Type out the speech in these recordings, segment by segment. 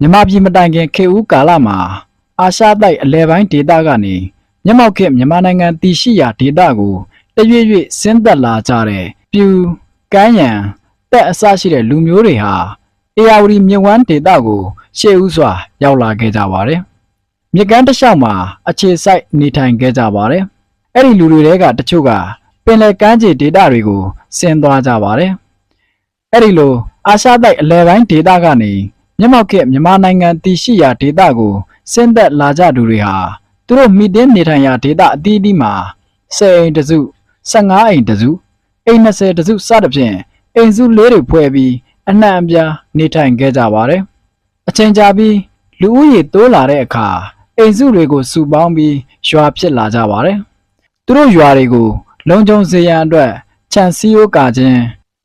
မြန်မာပြည်မတိုင်ခင်ခေတ်ဦးကာလမှာအာရှတိုက်အလဲပိုင်းဒေသကနေမျက်မှောက်ခေတ်မြန်မာနိုင်ငံတည်ရှိရာဒေသကိုတရွေ့ရွေ့ဆင်းသက်လာကြတဲ့ပြူကမ်းရံတက်အစရှိတဲ့လူမျိုးတွေဟာအေယာဝတီမြစ်ဝမ်းဒေသကိုရှေ့ဦးစွာ ရောက်လာခဲ့ကြပါတယ်။မြစ်ကမ်းတစ်လျှောက်မှာအခြေစိုက်နေထိုင်ခဲ့ကြပါတယ်။အဲ့ဒီလူတွေတဲကတချို့ကပင်လယ်ကမ်းခြေဒေသတွေကိုဆင်းသွားကြပါတယ်။အဲ့ဒီလိုအာရှတိုက်အလဲပိုင်းဒေသကနေ မျက်မှောက်ခေတ်မြန်မာနိုင်ငံတည်ရှိရာဒေသကိုဆင်းသက်လာကြသူတွေဟာသူတို့မိတင်းနေထိုင်ရာဒေသအသီးသီးမှာ10အိမ်တစ်စု15အိမ်တစ်စုအိမ်20တစ်စုစသဖြင့်အိမ်စုလေးတွေဖွဲ့ပြီးအနှံ့အပြားနေထိုင်ခဲ့ကြပါတယ်။အချိန်ကြာပြီးလူဦးရေတိုးလာတဲ့အခါအိမ်စုတွေကိုစုပေါင်းပြီးရွာဖြစ်လာကြပါတယ်။သူတို့ရွာတွေကိုလုံခြုံစေရန်အတွက်ခြံစည်းရိုးကာခြင်း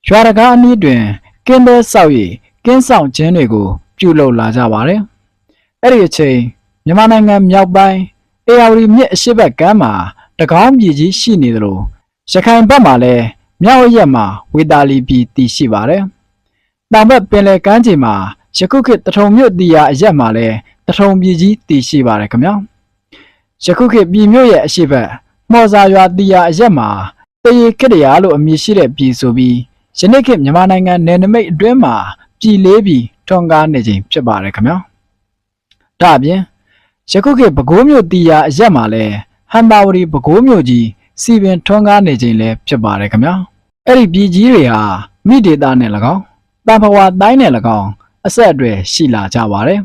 ရွာတကားအနည်းတွင်ကင်းတဲဆောက်ရည်ကင်းဆောင်ခြင်းတွေကို ပြုလုပ်လာကြပါတယ်။အဲ့ဒီအချိန်မြန်မာနိုင်ငံမြောက်ပိုင်းအေရဝတီမြစ်အရှေ့ဘက်ကမ်းမှာတကောင်းပြည်ကြီးရှိနေသလိုရခိုင်ဘက်မှာလည်းမြောက်ရက်မှာဝေတာလီပြည်တည်ရှိပါတယ်။တောင်ဘက်ပင်လယ်ကမ်းခြေမှာယခုခေတ်တထုံမြို့တည်ရာအရက်မှာလည်းတထုံပြည်ကြီးတည်ရှိပါတယ်ခင်ဗျာ။ယခုခေတ်ပြည်မြို့ရဲ့အရှေ့ဘက်မော်စာရွာတည်ရာအရက်မှာတရေခေတ္တရာလို့အမည်ရှိတဲ့ပြည်ဆိုပြီးယနေ့ခေတ်မြန်မာနိုင်ငံနယ်နိမိတ်အတွင်းမှာ ပြည်လေးပြည်ထွန်ကားနေခြင်းဖြစ်ပါတယ်ခင်ဗျာဒါအပြင်ယခုခေတ်ပဲခူးမြို့တီယာအရက်မှာလဲဟန်တာဝတီပဲခူးမြို့ကြီးစီပင်ထွန်ကားနေခြင်းလည်းဖြစ်ပါတယ်ခင်ဗျာအဲ့ဒီပြည်ကြီးတွေဟာမိဒေတာနဲ့၎င်းတန်ဖဝါတိုင်းနဲ့၎င်းအဆက်အသွယ်ရှိလာကြပါတယ်